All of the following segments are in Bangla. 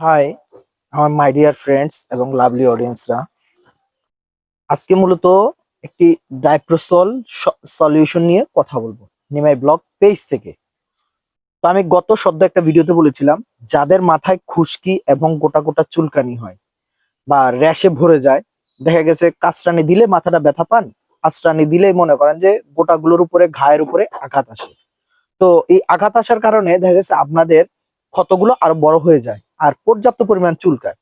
হাই আমার মাই ডিয়ার ফ্রেন্ডস এবং লাভলি অডিয়েন্সরা আজকে মূলত একটি ডাইপ্রোসল সলিউশন নিয়ে কথা বলব। নিমাই ব্লগ পেজ থেকে। তো আমি গত সদ্য একটা ভিডিওতে বলেছিলাম, যাদের মাথায় খুশকি এবং গোটা গোটা চুলকানি হয় বা র্যাশে ভরে যায়, দেখা গেছে কাঁচরানি দিলে মাথাটা ব্যথা পান আঁচরানি দিলেই মনে করেন যে গোটাগুলোর উপরে, ঘায়ের উপরে আঘাত আসে। তো এই আঘাত আসার কারণে দেখা গেছে আপনাদের ক্ষতগুলো আরও বড় হয়ে যায়। আর পর্যাপ্ত পরিমাণ চুলকায়।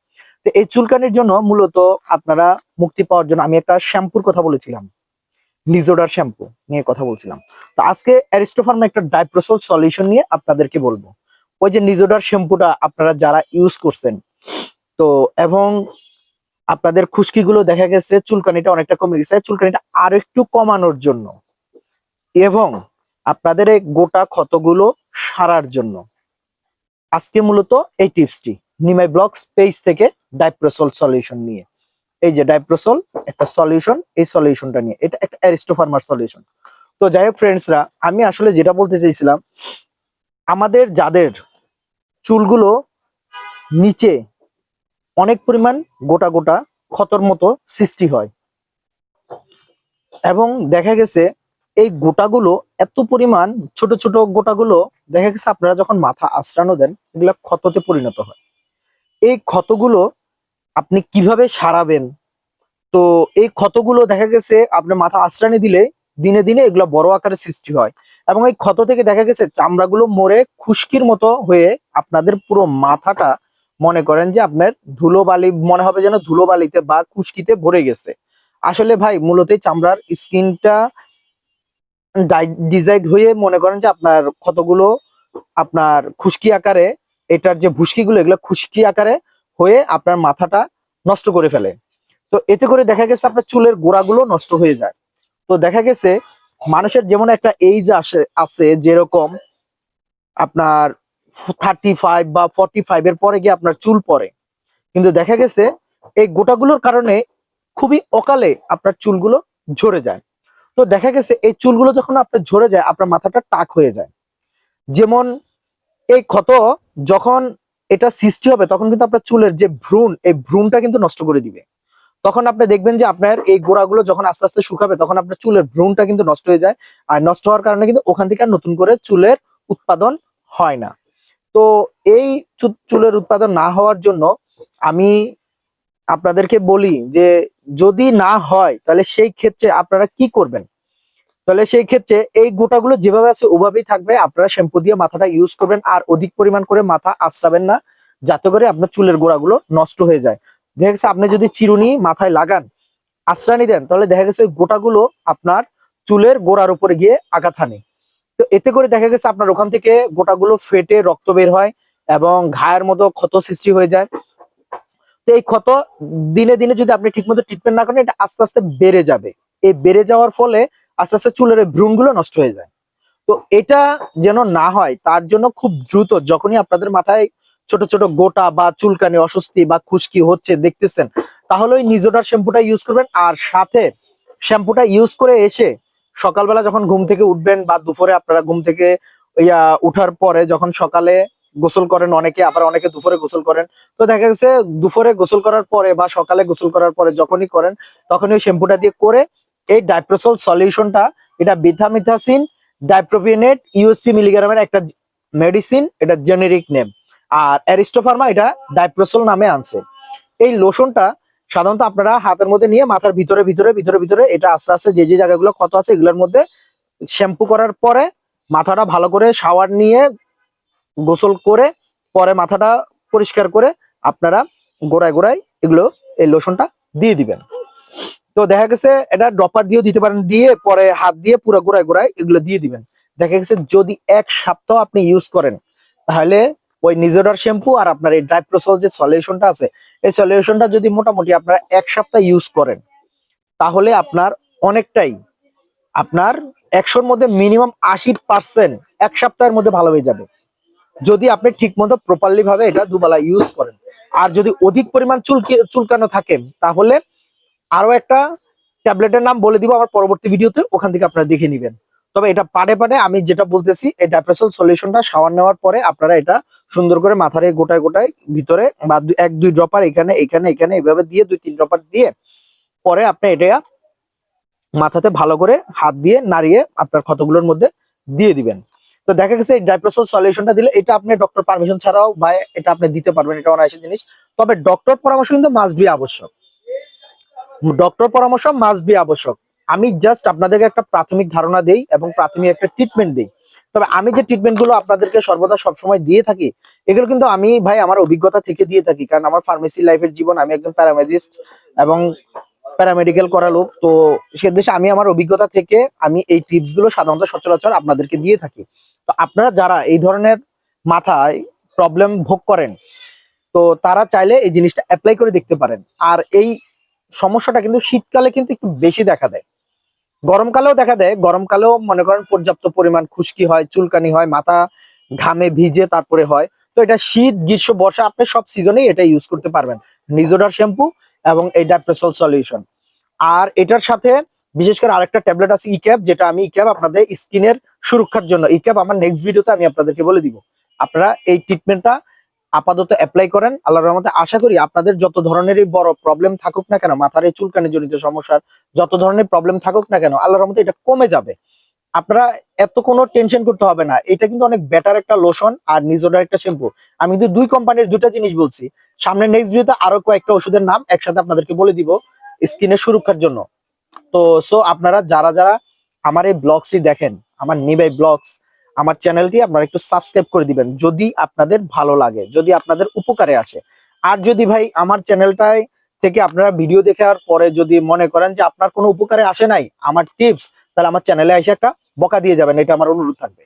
তো এই চুলকানির জন্য মূলত আপনারা মুক্তি পাওয়ার জন্য আমি একটা শ্যাম্পুর কথা বলেছিলাম। নিজোডার শ্যাম্পু নিয়ে কথা বলছিলাম। তো আজকে অ্যারিস্টোফার্মা একটা ডাইপ্রোসল সলিউশন নিয়ে আপনাদেরকে বলব। ওই যে নিজোডার শ্যাম্পুটা আপনারা যারা ইউজ করছেন, তো এবং আপনাদের খুশকিগুলো দেখা গেছে, চুলকানিটা অনেকটা কমে গেছে চুলকানিটা আর একটু কমানোর জন্য এবং আপনাদের এই গোটা ক্ষতগুলো সারার জন্য। আজকে মূলত এই টিপসটি নিমাই ব্লগস পেজ থেকে ডাইপ্রোসল সলিউশন নিয়ে। এই যে ডাইপ্রোসল একটা সলিউশন, এই সলিউশনটা নিয়ে। এটা একটা অ্যারিস্টোফার্মার সলিউশন। তো যাই হোক ফ্রেন্ডসরা, আমি আসলে যেটা বলতে চাইছিলাম, আমাদের যাদের চুলগুলো নিচে অনেক পরিমাণ গোটা গোটা ক্ষতর মতো সৃষ্টি হয়, এবং দেখা গেছে এই গোটাগুলো এত পরিমাণ, ছোট ছোট গোটাগুলো, দেখা গেছে আপনারা যখন মাথা আশ্রানো দেন, এগুলো ক্ষততে পরিণত হয়। এই ক্ষতগুলো আপনি কীভাবে সারাবেন? তো এই ক্ষতগুলো দেখা গেছে আপনার মাথা আশ্রানি দিলে দিনে দিনে এগুলো বড় আকারে সৃষ্টি হয় এবং এই ক্ষত থেকে দেখা গেছে চামড়াগুলো মরে খুশকির মতো হয়ে আপনাদের পুরো মাথাটা মনে করেন যে আপনার ধুলোবালি, মনে হবে যেন ধুলোবালিতে বা খুশকিতে ভরে গেছে। আসলে ভাই, মূলত চামড়ার স্কিনটা ডিজাইড হয়ে মনে করেন যে আপনার ক্ষতগুলো আপনার খুশকি আকারে, এটার যে ভুসকিগুলো, এগুলো খুশকি আকারে হয়ে আপনার মাথাটা নষ্ট করে ফেলে। তো এতে করে দেখা গেছে আপনার চুলের গোড়াগুলো নষ্ট হয়ে যায়। তো দেখা গেছে মানুষের যেমন একটা এইজ আসে আছে যেরকম আপনার থার্টি ফাইভ বা ফর্টি ফাইভ এর পরে গিয়ে আপনার চুল পড়ে কিন্তু দেখা গেছে এই গোটাগুলোর কারণে খুবই অকালে আপনার চুলগুলো ঝরে যায়। তো দেখা গেছে এই চুলগুলো যখন আপনার ঝরে যায়, আপনার মাথাটা টাক হয়ে যায়। যেমন এই ক্ষত যখন এটা সৃষ্টি হবে, তখন কিন্তু আপনার চুলের যে ভ্রূণ, এই ভ্রূণটা কিন্তু নষ্ট করে দিবে। তখন আপনি দেখবেন যে আপনার এই গোড়াগুলো যখন আস্তে আস্তে শুকাবে, তখন আপনার চুলের ভ্রূণটা কিন্তু নষ্ট হয়ে যায়। আর নষ্ট হওয়ার কারণে কিন্তু ওখান থেকে আর নতুন করে চুলের উৎপাদন হয় না। তো এই চুলের উৎপাদন না হওয়ার জন্য আমি আপনাদেরকে বলি যে যদি না হয়, তাহলে সেই ক্ষেত্রে আপনারা কি করবেন? তাহলে সেই ক্ষেত্রে এই গোটাগুলো যেভাবে আছে ওভাবেই থাকবে। আপনারা শ্যাম্পু দিয়ে মাথাটা ইউজ করবেন আর অধিক পরিমাণ করে মাথা আশ্রাবেন না, যাতে করে আপনার চুলের গোড়াগুলো নষ্ট হয়ে যায়। দেখা গেছে আপনি যদি চিরুনি মাথায় লাগান আশ্রানি দেন, তাহলে দেখা গেছে ওই গোটাগুলো আপনার চুলের গোড়ার উপরে গিয়ে আঘাত হানে। তো এতে করে দেখা গেছে আপনার ওখান থেকে গোটাগুলো ফেটে রক্ত বের হয় এবং ঘায়ের মতো ক্ষত সৃষ্টি হয়ে যায়। তো এই ক্ষত দিনে দিনে যদি আপনি ঠিকমতো ট্রিটমেন্ট না করেন, এটা আস্তে আস্তে বেড়ে যাবে। এই বেড়ে যাওয়ার ফলে আস্তে আস্তে চুলের ভ্রূণগুলো নষ্ট হয়ে যায়। তো এটা যেন না হয়, তার জন্য খুব দ্রুত যখনই আপনাদের মাথায় ছোট ছোট গোটা বা চুলকানি, অস্বস্তি বা খুশকি হচ্ছে দেখতেছেন, তাহলে ওই নিজোটার শ্যাম্পুটা ইউজ করবেন। আর সাথে শ্যাম্পুটা ইউজ করে এসে সকালবেলা যখন ঘুম থেকে উঠবেন বা দুপুরে আপনারা ঘুম থেকে উঠার পরে যখন সকালে গোসল করেন, অনেকে আবার অনেকে দুপুরে গোসল করেন। তো দেখা গেছে দুপুরে গোসল করার পরে বা সকালে গোসল করার পরে যখনই করেন, তখনই ওই শ্যাম্পুটা দিয়ে করে এই ডাইপ্রোসল সলিউশনটা এটা বিথামিথাসিন ডাইপ্রোপিনেট ইউএসপি মিলিগ্রামের একটা মেডিসিন এটা জেনেরিক নেম আর অ্যারিস্টোফার্মা এটা ডাইপ্রোসল নামে আনছে। এই লোশনটা সাধারণত আপনারা হাতের মধ্যে নিয়ে মাথার ভিতরে ভিতরে ভিতরে ভিতরে এটা আস্তে আস্তে যে যে জায়গাগুলো ক্ষত আছে এগুলোর মধ্যে শ্যাম্পু করার পরে মাথাটা ভালো করে শাওয়ার নিয়ে গোসল করে পরে মাথাটা পরিষ্কার করে আপনারা গোড়ায় গোড়ায় এগুলো, এই লোশনটা দিয়ে দিবেন। তো দেখা গেছে এটা ড্রপার দিয়েও দিতে পারেন, দিয়ে পরে হাত দিয়ে পুরো গোড়ায় গোড়ায় এগুলো দিয়ে দিবেন। দেখা গেছে যদি এক সপ্তাহ আপনি ইউজ করেন, তাহলে ওই নিজেরার শ্যাম্পু আর আপনার এই ডাইপ্রোসল যে সলিউশনটা আছে, এই সলিউশনটা যদি মোটামুটি আপনারা এক সপ্তাহ ইউজ করেন, তাহলে আপনার অনেকটাই আপনার একশোর মধ্যে মিনিমাম আশি পার্সেন্ট এক সপ্তাহের মধ্যে ভালো হয়ে যাবে। যদি আপনি ঠিক মতো প্রপারলি ভাবে এটা দুবেলা ইউজ করেন। আর যদি অধিক পরিমাণ চুলকি, চুলকানো থাকে, তাহলে আরও একটা ট্যাবলেটের নাম বলে দিব আমার পরবর্তী ভিডিওতে, ওখান থেকে আপনারা দেখে নেবেন। তবে এটা পাটে পাটে আমি যেটা বলতেছি, এই ডাইপ্রেসল সলিউশনটা শাওয়ার নেওয়ার পরে আপনারা এটা সুন্দর করে মাথার এই গোটায় গোটায় ভিতরে বা এক, দুই ড্রপার এখানে এখানে এখানে এইভাবে দিয়ে, দুই, তিন ড্রপার দিয়ে পরে আপনি এটা মাথাতে ভালো করে হাত দিয়ে নাড়িয়ে আপনার ক্ষতগুলোর মধ্যে দিয়ে দিবেন। তো দেখা গেছে এই ডাইপ্রোসল সলিউশনটা দিলে এটা আপনি ডক্টর পারমিশন ছাড়াও বা এটা আপনি দিতে পারবেন, এটা অনায়াসী জিনিস। তবে ডক্টর পরামর্শ কিন্তু মাস্ট বি আবশ্যক। ডক্টর পরামর্শ মাস্ট বি আবশ্যক। আমি জাস্ট আপনাদেরকে একটা প্রাথমিক ধারণা দেই এবং প্রাথমিক একটা ট্রিটমেন্ট দেই। তবে আমি যে ট্রিটমেন্টগুলো আপনাদেরকে সর্বদা সবসময় দিয়ে থাকি, এগুলো কিন্তু আমি ভাই আমার অভিজ্ঞতা থেকে দিয়ে থাকি। কারণ আমার ফার্মেসি লাইফের জীবন, আমি একজন প্যারামেজিস্ট এবং প্যারামেডিক্যাল করা লোক। তো সে দেশে আমি আমার অভিজ্ঞতা থেকে আমি এই টিপসগুলো সাধারণত সচরাচর আপনাদেরকে দিয়ে থাকি। তো আপনারা যারা এই ধরনের মাথায় প্রবলেম ভোগ করেন, তো তারা চাইলে এই জিনিসটা অ্যাপ্লাই করে দেখতে পারেন। আর এই সমস্যাটা কিন্তু শীতকালে কিন্তু একটু বেশি দেখা দেয়। গরমকালেও দেখা দেয়, গরমকালেও মনে করেন পর্যাপ্ত পরিমাণ খুশকি হয়, চুলকানি হয়, মাথা ঘামে ভিজে তারপরে হয়। তো এটা শীত, গ্রীষ্ম, বর্ষা, আপনি সব সিজনেই এটা ইউজ করতে পারবেন। নিজোডার শ্যাম্পু এবং এই ডাইপ্রেসল সলিউশন আর এটার সাথে বিশেষ করে আরেকটা ট্যাবলেট আছে ইক্যাপ যেটা আমি ইক্যাপ আপনাদের স্কিনের সুরক্ষার জন্য। ইক্যাপ আমার নেক্সট ভিডিওতে আমি আপনাদেরকে বলে দিব। আপনারা এই ট্রিটমেন্টটা আপাতত অ্যাপ্লাই করেন। আল্লাহর রহমতে আশা করি আপনাদের যত ধরনেরই বড় প্রবলেম থাকুক না কেন, মাথার এই চুলকানি জনিত সমস্যার যত ধরনের প্রবলেম থাকুক না কেন, আল্লাহর রহমতে এটা কমে যাবে। আপনারা এত কোনো টেনশন করতে হবে না। এটা কিন্তু অনেক বেটার একটা লোশন আর নিজোডার একটা শ্যাম্পু আমি কিন্তু দুই কোম্পানির দুটা জিনিস বলছি। সামনে নেক্সট ভিডিওতে আরও কয়েকটা ওষুধের নাম একসাথে আপনাদেরকে বলে দিব স্কিনের সুরক্ষার জন্য। তো সো আপনারা যারা যারা আমার এই ব্লগসটি দেখেন, আমার নিবাই ব্লগস আমার চ্যানেলটি আপনারা একটু সাবস্ক্রাইব করে দিবেন যদি আপনাদের ভালো লাগে, যদি আপনাদের উপকারে আসে। আর যদি ভাই আমার চ্যানেলটায় থেকে আপনারা ভিডিও দেখার পরে যদি মনে করেন যে আপনার কোনো উপকারে আসে নাই, আমার টিপস তাহলে আমার চ্যানেলে এসে একটা বকা দিয়ে যাবেন, এটা আমার অনুরোধ থাকবে।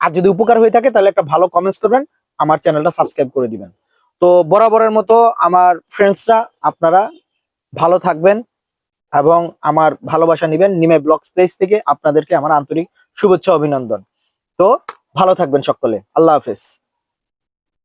আর যদি উপকার হয়ে থাকে, তাহলে একটা ভালো কমেন্টস করবেন, আমার চ্যানেলটা সাবস্ক্রাইব করে দিবেন। তো, বরাবরের মতো আমার ফ্রেন্ডসরা আপনারা ভালো থাকবেন। এবং আমার ভালোবাসা নিবেন নিমে ব্লগ প্লেস থেকে আপনাদেরকে আমার আন্তরিক শুভেচ্ছা অভিনন্দন। তো ভালো থাকবেন সকলে। আল্লাহ হাফেজ।